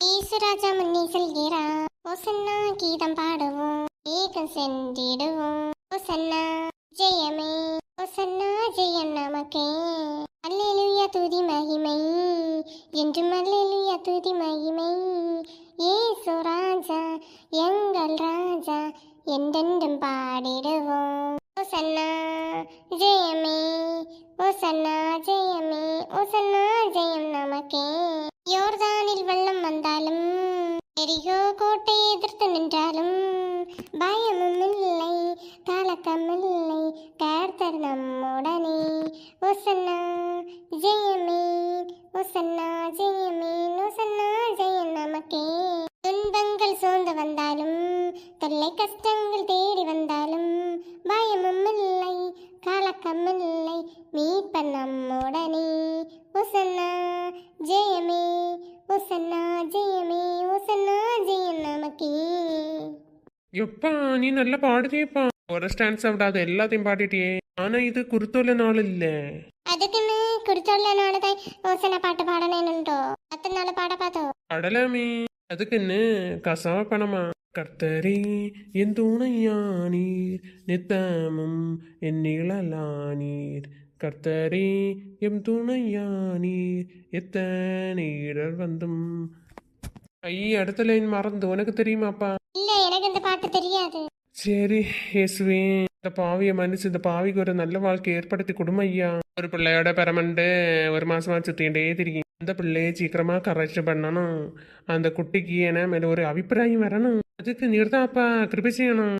ஈசுராஜா முன்னே செல்கிறா ஓசன்னா கீதம் பாடுவோம் ஏகம் சென்றிடுவோம் ஓசன்னா ஜெயமே ஓசன்னா ஜெயம் நமக்கே அல்லேலுயா துதி மகிமை என்றும் அல்லேலுயா துதி மகிமை ஏசு ராஜா எங்கள் ராஜா என்றென்றும் பாடிடுவோம் ஓசன்னா ஜெயமே ஓசன்னா ஜெயமே ஓசன்னா ஜெயம் நமக்கே ஜோர்தானில் வெள்ளம் வந்தாலும் எரிகோ கோட்டை எதிர்த்து நின்றாலும் பயமும் இல்லை கலக்கம் இல்லை கர்த்தர் நம்முடனே. ஒசன்னா ஜெயமே ஒசன்னா ஜெயமே ஒசன்னா ஜெயம் நமக்கே. துன்பங்கள் சோர்ந்து வந்தாலும் தொல்லை கஷ்டங்கள் தேடி வந்தாலும் பயமும் இல்லை கலக்கம் இல்லை மீட்பர் நம்முடனே. ஒசன்னா எப்பா நீ நல்லா பாடுறியப்பா ஒரு ஸ்டான்ஸ் விடாத எல்லாத்தையும் பாடிட்டியே. ஆனா இது குருத்தோல நாள் இல்ல. அதுக்குன்னு குறிச்சொல்ல நாடுதான் ஓசனை பாட்டு பாடணுன்னுண்டோ அத்தனை நாள் பாட பார்த்தோ பாடலாமே. அதுக்குன்னு கசாவ பணமா. கர்த்தரே என் துணையானீர் நித்தமும் என் நிழலானீர். கர்த்தரே எம் துணையானீர் எத்தனை இடர் வந்தும். ஐ அடுத்த லைன் எனக்கு இந்த பாட்டு தெரியாது. சரி இயேசுவே இந்த பாவியை மன்னிச்சு இந்த பாவிக்கு ஒரு நல்ல வாழ்க்கை ஏற்படுத்தி கொடுமை ஐயா. ஒரு பிள்ளையோட பெறமண்டு ஒரு மாசமா சுத்திண்டே தெரியும் அந்த பிள்ளையை சீக்கிரமா கரெக்ட் பண்ணணும். அந்த குட்டிக்கு என்ன மேல ஒரு அபிப்பிராயம் வரணும். அதுக்கு நீர்தான்ப்பா கிருபி செய்யணும்.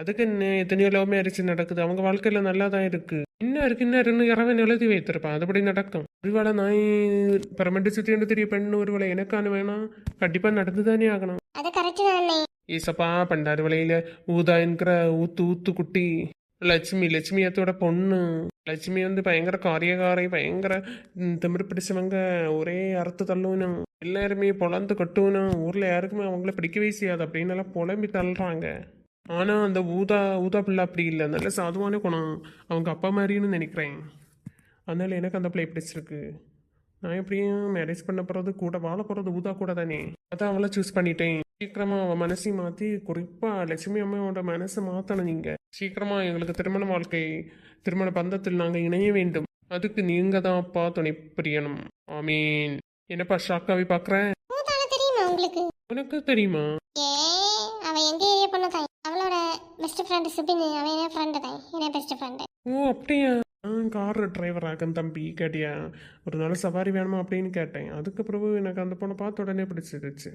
அதுக்கு என்ன எத்தனையோ லவ் மேரேஜ் நடக்குது. அவங்க வாழ்க்கையில நல்லா தான் இருக்கு. இன்னும் இருக்கு இன்னும் இருக்கு இறவன் எழுதி வைத்திருப்பான். அதுபடி நடக்கும். ஒருவேளை நான் பெறமண்டு சுத்திண்டு தெரிய பெண்ணு ஒருவேளை எனக்கான வேணாம் கண்டிப்பா நடந்துதானே ஆகணும். அது கரெக்ட் தானே ஏசப்பா பண்டாரு வலையில ஊதா என்கிற ஊத்து ஊத்து குட்டி லட்சுமி லட்சுமி அத்தோட பொண்ணு. லட்சுமி வந்து பயங்கர காரியகாரை பயங்கர திமிரு பிடிச்சவங்க ஒரே அறுத்து தள்ளுவனும். எல்லாருமே பொழந்து கட்டுவனும். ஊர்ல யாருக்குமே அவங்கள பிடிக்கவே செய்யாது. அப்படின்னு எல்லாம் புலம்பி தள்ளுறாங்க. ஆனா அந்த ஊதா ஊதா பிள்ளை அப்படி இல்லை. நல்ல சாதுவான குணம். அவங்க அப்பா மாதிரின்னு நினைக்கிறேன். அதனால எனக்கு அந்த பிள்ளை பிடிச்சிருக்கு நான் எப்படியும் மேரேஜ் பண்ண போகிறது கூட வாழ போகிறது ஊதா கூட தானே. அதான் அவளை சூஸ் பண்ணிட்டேன். சீக்கிரமா அவன் மனசையும் மாற்றி குறிப்பாக லட்சுமி அம்மாவோட மனசை மாற்றணும் நீங்கள் சீக்கிரமா எங்களுக்கு திருமண வாழ்க்கை திருமண பந்தத்தில் நாங்கள் இணைய வேண்டும். அதுக்கு நீங்கள் தான் அப்பா துணை புரியணும். ஆமீன். என்னப்பா ஷாக்காவி பார்க்குறேன் உனக்கு தெரியுமா? பெஸ்ட் ஃப்ரெண்ட் சுபின் அவன் என்ன ஃப்ரெண்டு தான். என்ன பெஸ்ட் ஃப்ரெண்டு ஓ அப்படியா? நான் கார் டிரைவர் ஆகும் தம்பி கேட்டியா? ஒரு நாள் சவாரி வேணுமா அப்படின்னு கேட்டேன். அதுக்கு பிறகு எனக்கு அந்த பொண்ணை பார்த்த உடனே பிடிச்சிருச்சு.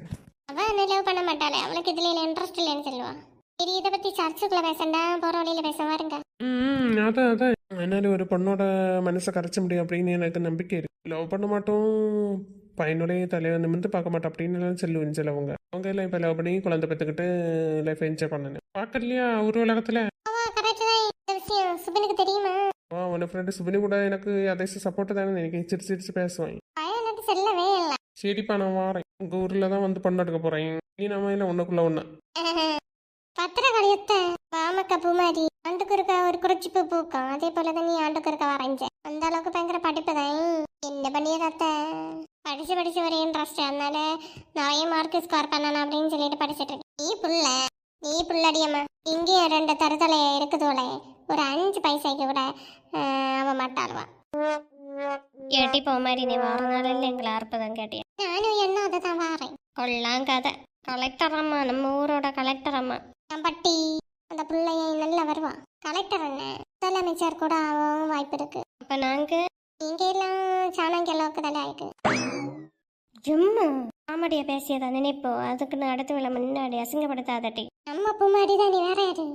அவ என்ன லவ் பண்ண மாட்டாளே. அவளுக்கு இதுல இன்ட்ரெஸ்ட் இல்லைன்னு சொல்லுவா. சரி இதை பத்தி சர்ச்சுக்குள்ள பேசண்டா? போற வழியில பேச வாருங்க. ம் அதான் அதான். என்னால் ஒரு பொண்ணோட மனசை கரைச்ச முடியும் அப்படின்னு எனக்கு நம்பிக்கை இருக்கு. லவ் பண்ண மாட்டோம். பையனுடைய தலையை நிமிர்ந்து பார்க்க மாட்டோம் அப்படின்னு எல்லாம் சொல்லுவேன் சிலவங்க அவங்க. எல்லாம் இப்போ லவ் பண்ணி குழந்தை பெற்றுக்கிட்டு லைஃப் என்ஜாய் பண்ணணும் பார்க்கலையா ஒரு உலகத்தில்? தான். சுபினுக்கு தெரியுமா? வா உன ஃப்ரெண்டு சுபினி கூட எனக்கு அதே சப்போர்ட் தானே நினைக்கிறேன். சிரிச்சு சிரிச்சு பேசுவேன். செல்லவே இல்லை. சரிப்பா நான் வாரேன். உங்கள் ஊரில் தான் வந்து பொண்ணு எடுக்க போகிறேன் நீ நம்ம இல்லை ஒன்றுக்குள்ள ஒன்று பத்திரகாளியத்தை வாமக்க பூமாரி ஆண்டுக்கு இருக்க ஒரு குறிச்சிப்பு பூக்கும் அதே போலதான் நீ ஆண்டுக்கு இருக்க வரைஞ்ச. அந்த அளவுக்கு பயங்கர படிப்பு தான் என்ன பண்ணிய தாத்த? படிச்சு படிச்சு ஒரு இன்ட்ரெஸ்ட் அதனால நிறைய மார்க் ஸ்கோர் பண்ணணும் அப்படின்னு சொல்லிட்டு படிச்சிட்டு இருக்கேன் நீ புள்ள நீ புள்ளடியம்மா. இங்கேயும் ரெண்டு தருதலை இருக்குதோலே ஒரு அஞ்சு பைசாய்க்கு கூட ஆஹ், அவ மாட்டாளுவா. ஏட்டி போமாரி நீ வார நாளில் எங்களை அற்புதம் கேட்டியா? நானும் என்ன அதை தான் வாரேன். கொல்லாம் கதை. கலெக்டர் அம்மா நம்ம ஊரோட கலெக்டர் அம்மா. பட்டி அந்த பிள்ளைய நல்லா வருவா. கலெக்டர் என்ன முதலமைச்சர் கூட ஆகவும் வாய்ப்பு இருக்கு. அப்போ நாங்கள் இங்க எல்லாம் சாணங்கிய அளவுக்கு தானே ஆயிட்டு. சும்மா காமெடியை பேசியதா நினைப்போ. அதுக்குன்னு அடுத்த வேலை முன்னாடி அசிங்கப்படுத்தாதட்டி நம்ம பூ மாதிரி தான் நீ வேற யாரு?